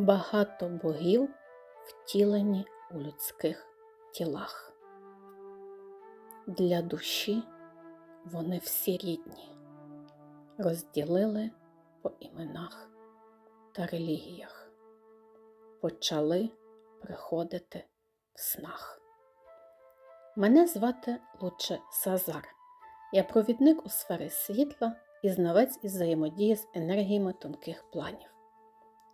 Багато богів втілені у людських тілах. Для душі вони всі рідні, розділили по іменах та релігіях, почали приходити в снах. Мене звати Луче Сазар. Я провідник у сфері світла і знавець із взаємодії з енергіями тонких планів.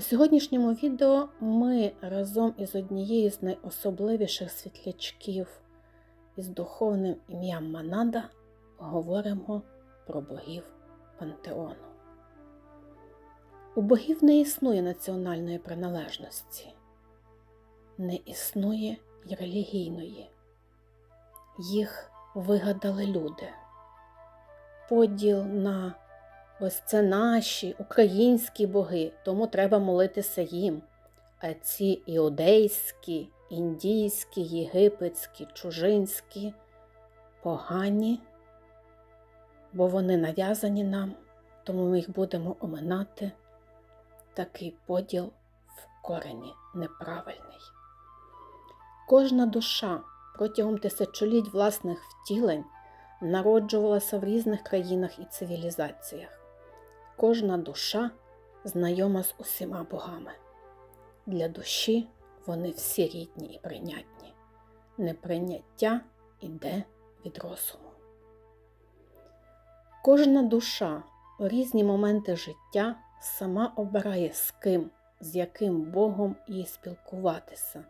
У сьогоднішньому відео ми разом із однією з найособливіших світлячків із духовним ім'ям Манада говоримо про богів пантеону. У богів не існує національної приналежності, не існує й релігійної. Їх вигадали люди. Поділ на ось це наші українські боги, тому треба молитися їм. А ці іудейські, індійські, єгипетські, чужинські погані, бо вони нав'язані нам, тому ми їх будемо оминати. Такий поділ в корені неправильний. Кожна душа протягом тисячоліть власних втілень народжувалася в різних країнах і цивілізаціях. Кожна душа знайома з усіма богами. Для душі вони всі рідні і прийнятні. Неприйняття іде від розуму. Кожна душа у різні моменти життя сама обирає з ким, з яким Богом їй спілкуватися,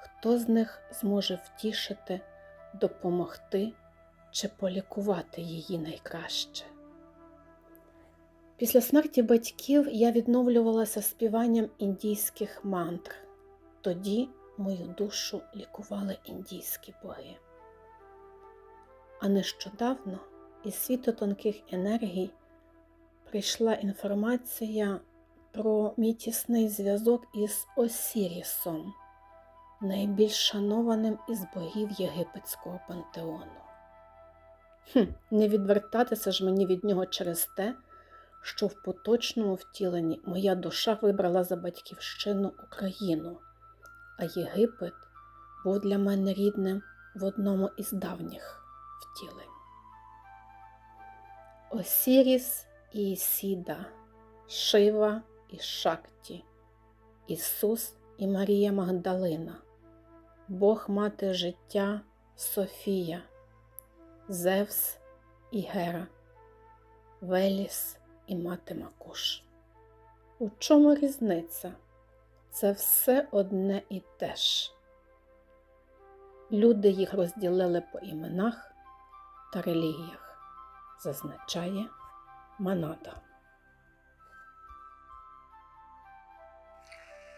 хто з них зможе втішити, допомогти чи полікувати її найкраще. Після смерті батьків я відновлювалася співанням індійських мантр. Тоді мою душу лікували індійські боги. А нещодавно із світу тонких енергій прийшла інформація про мій тісний зв'язок із Осірісом, найбільш шанованим із богів єгипетського пантеону. Хм, Не відвертатися ж мені від нього через те, що в поточному втіленні моя душа вибрала за батьківщину Україну, а Єгипет був для мене рідним в одному із давніх втілень. Осіріс і Ісіда, Шива і Шакті, Ісус і Марія Магдалина, Бог мати життя Софія, Зевс і Гера, Веліс і мати Макуш. У чому різниця? Це все одне і те ж. Люди їх розділили по іменах та релігіях, зазначає Манада.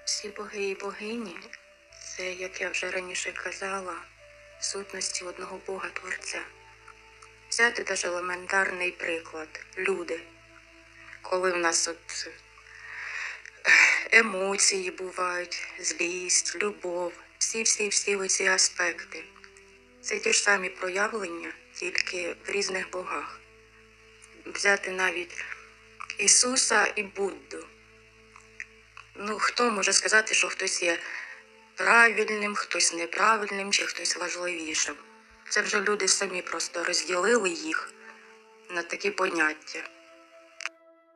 Всі боги і богині це, як я вже раніше казала, сутності одного Бога Творця. Взяти теж елементарний приклад люди. Коли в нас от емоції бувають, злість, любов, всі-всі-всі оці аспекти. Це ті ж самі проявлення, тільки в різних богах. Взяти навіть Ісуса і Будду. Ну, хто може сказати, що хтось є правильним, хтось неправильним чи хтось важливішим? Це вже люди самі просто розділили їх на такі поняття.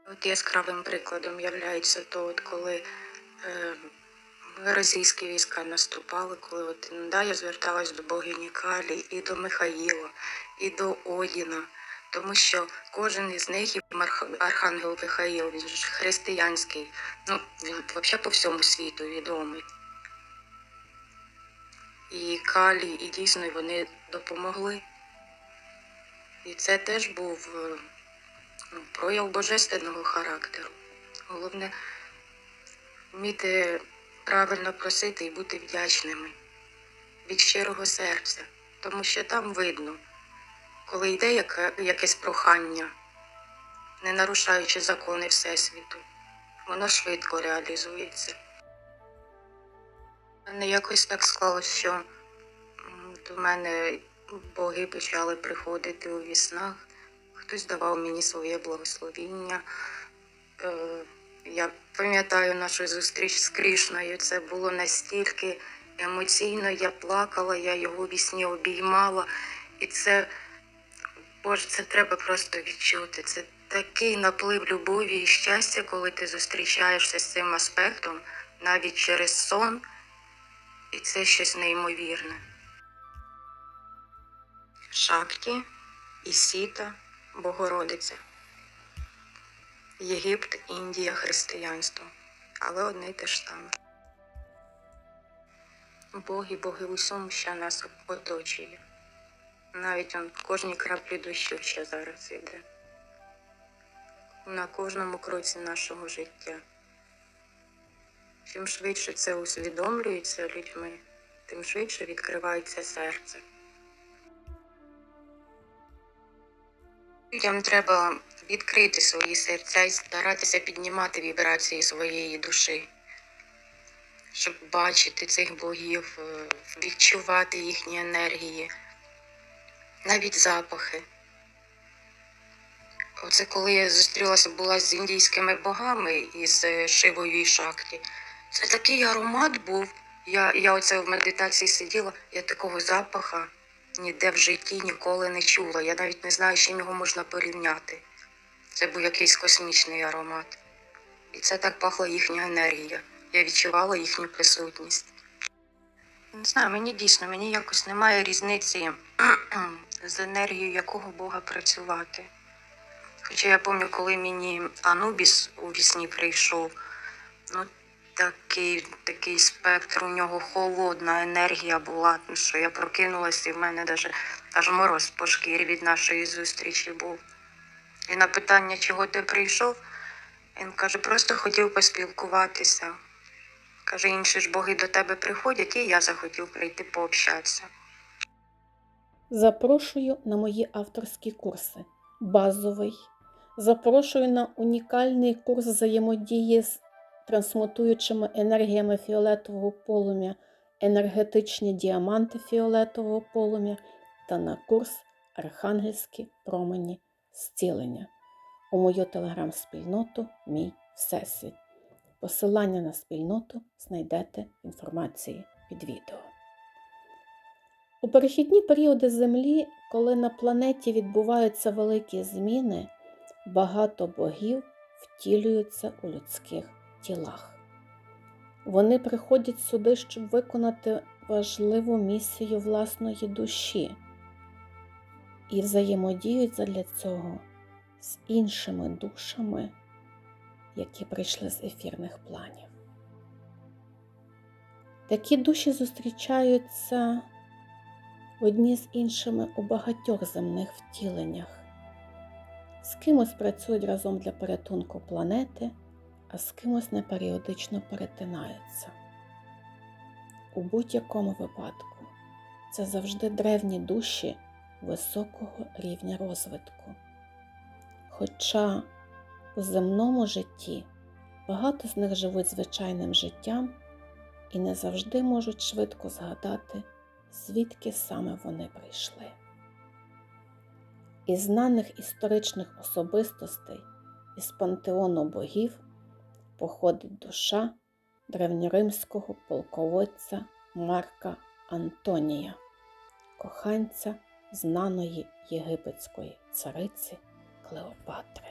От яскравим прикладом являється то, от коли е, російські війська наступали, коли от, да, я зверталась до богині Калі і до Михаїла, і до Одіна, тому що кожен із них, і Архангел Михаїл, він ж християнський, ну, він взагалі по всьому світу відомий. І Калі, і дійсно вони допомогли. І це теж був е, прояв божественного характеру. Головне вміти правильно просити і бути вдячними від щирого серця, тому що там видно, коли йде яке, якесь прохання, не нарушаючи закони Всесвіту, воно швидко реалізується. Мене якось так склалося, що до мене боги почали приходити у віснах, хтось давав мені своє благословіння. Е, Я пам'ятаю нашу зустріч з Крішною. Це було настільки емоційно. Я плакала, я його вісні обіймала. І це, Боже, це треба просто відчути. Це такий наплив любові і щастя, коли ти зустрічаєшся з цим аспектом навіть через сон. І це щось неймовірне. Шакті, Ісіта, Богородиця. Єгипт, Індія, християнство. Але одне й те ж саме. Боги, боги усьому, що нас оточує. Навіть он в кожній краплі дощу ще зараз іде. На кожному кроці нашого життя. Чим швидше це усвідомлюється людьми, тим швидше відкривається серце. Людям треба відкрити свої серця і старатися піднімати вібрації своєї душі, щоб бачити цих богів, е, відчувати їхні енергії, навіть запахи. Оце коли я зустрілася була з індійськими богами із Шивою і Шакті. Це такий аромат був. Я, я оце в медитації сиділа, я такого запаха ніде в житті ніколи не чула. Я навіть не знаю, чим його можна порівняти. Це був якийсь космічний аромат. І це так пахла їхня енергія. Я відчувала їхню присутність. Не знаю, мені дійсно, мені якось немає різниці з енергією якого Бога працювати. Хоча я пам'ятаю, коли мені Анубіс у вісні прийшов, ну такий, такий спектр, у нього холодна енергія була, що я прокинулася і в мене даже аж мороз по шкірі від нашої зустрічі був. І на питання, чого ти прийшов, він каже, просто хотів поспілкуватися. Каже, інші ж боги до тебе приходять, і я захотів прийти пообщатися. Запрошую на мої авторські курси. Базовий. Запрошую на унікальний курс взаємодії з трансмутуючими енергіями фіолетового полум'я, енергетичні діаманти фіолетового полум'я та на курс Архангельські промені зцілення у мою телеграм-спільноту Мій Всесвіт. Посилання на спільноту знайдете в інформації під відео. У перехідні періоди Землі, коли на планеті відбуваються великі зміни, багато богів втілюються у людських тілах. Вони приходять сюди, щоб виконати важливу місію власної душі і взаємодіють задля цього з іншими душами, які прийшли з ефірних планів. Такі душі зустрічаються одні з іншими у багатьох земних втіленнях. З кимось працюють разом для порятунку планети, а з кимось неперіодично перетинаються. У будь-якому випадку це завжди древні душі високого рівня розвитку. Хоча у земному житті багато з них живуть звичайним життям і не завжди можуть швидко згадати, звідки саме вони прийшли. Із знаних історичних особистостей із пантеону богів походить душа древньоримського полководця Марка Антонія, коханця знаної єгипетської цариці Клеопатри.